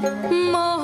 梦。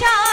chao.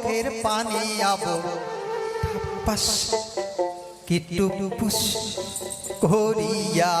চোখের পানি আবো পাশ কিটু করিয়া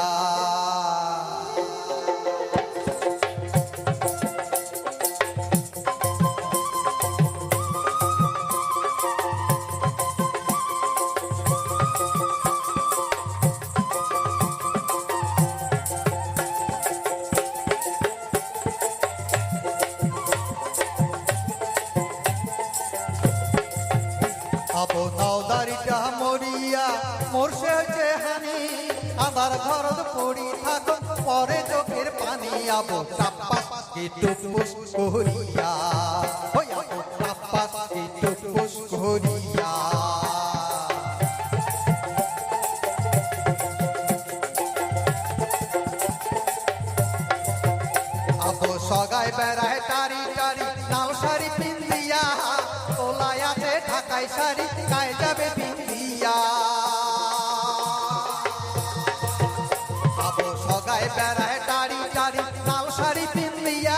গায়ে বেড়ায় টাড়ি টাড়ি লাল শাড়ি পিন্দিয়া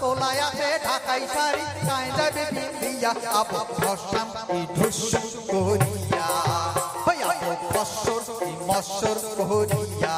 তোলায় আছে ঢাকাই শাড়ি কায় যাবে পিন্দিয়া আবু ফসাম করিয়া। হই আবু ফসর করিয়া।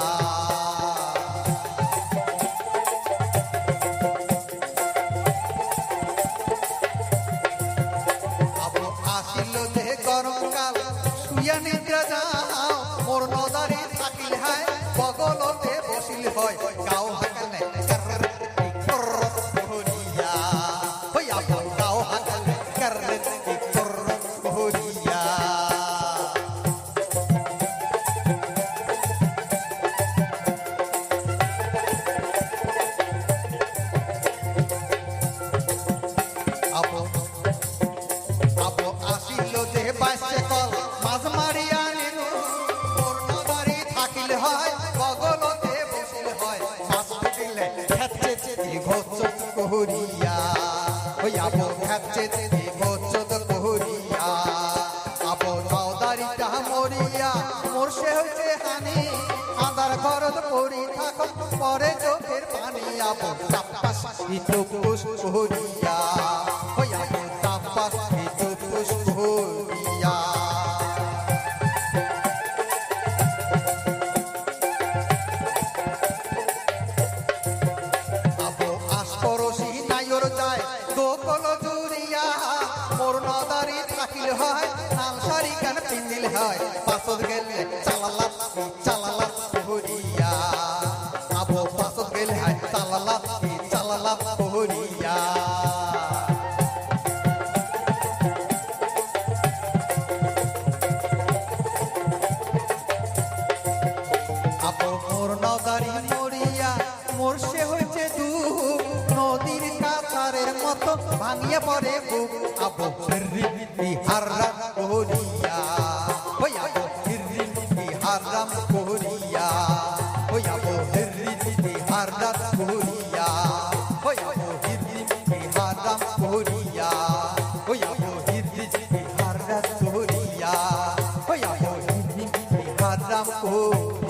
কাছে বচত করিয়া আপন মাওদারি তাহা মরিয়া মোরসে হইছে হানি আদার খরচ করি থাক, পরে চোখের পানি, আপন চাপ্পাস করিয়া গোলাপ পহরিয়া মোর নদারি মরিয়া, মোর সে হয়েছে দু নদীর কাছারের মতো ভাঙিয়ে পড়ে বুক। আবহার করিয়া। povo